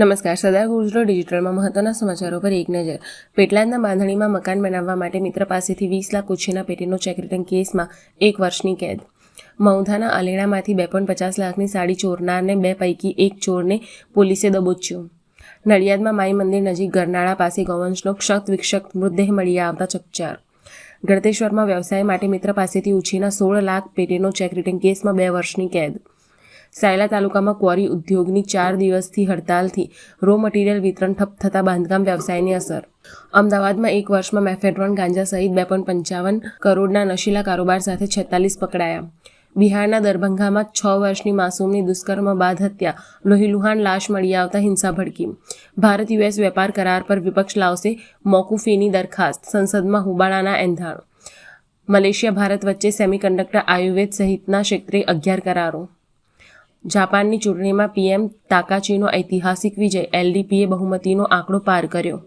નમસ્કાર, સદા ગુજરાત ડિજિટલમાં મહત્વના સમાચારો પર એક નજર. પેટલાદના બાંધણીમાં મકાન બનાવવા માટે મિત્ર પાસેથી વીસ લાખ ઉછીના પેટીનો ચેક રિટર્ન કેસમાં એક વર્ષની કેદ. મૌધાના અલેણામાંથી બે પોઈન્ટ પચાસ લાખની સાડી ચોરનારને બે પૈકી એક ચોરને પોલીસે દબોચ્યો. નડિયાદમાં માઈ મંદિર નજીક ગરનાળા પાસે ગૌવંશનો ક્ષત વિક્ષત મૃતદેહ મળી આવતા ચકચાર. ગળતેશ્વરમાં વ્યવસાય માટે મિત્ર પાસેથી ઉછીના સોળ લાખ પેટીનો ચેક રિટર્ન કેસમાં બે વર્ષની કેદ. સાયલા તાલુકામાં ક્વોરી ઉદ્યોગની ચાર દિવસથી હડતાલથી રો મટીરિયલ વિતરણ ઠપ થતાં બાંધકામ વ્યવસાયની અસર. અમદાવાદમાં એક વર્ષમાં મેફેડ્રોન ગાંજા સહિત બે પોઈન્ટ પંચાવન કરોડના નશીલા કારોબાર સાથે છેતાલીસ પકડાયા. બિહારના દરભંગામાં છ વર્ષની માસૂમની દુષ્કર્મ બાદ હત્યા, લોહીલુહાણ લાશ મળી આવતા હિંસા ભડકી. ભારત યુએસ વેપાર કરાર પર વિપક્ષ લાવશે મોકૂફીની દરખાસ્ત, સંસદમાં હુબાળાના એંધાણ. મલેશિયા, ભારત વચ્ચે સેમિકન્ડક્ટર આયુર્વેદ સહિતના ક્ષેત્રે અગિયાર કરારો. જાપાનની ચૂંટણીમાં પીએમ તાકાચીનો ઐતિહાસિક વિજય એલડીપીએ બહુમતીનો આંકડો પાર કર્યો.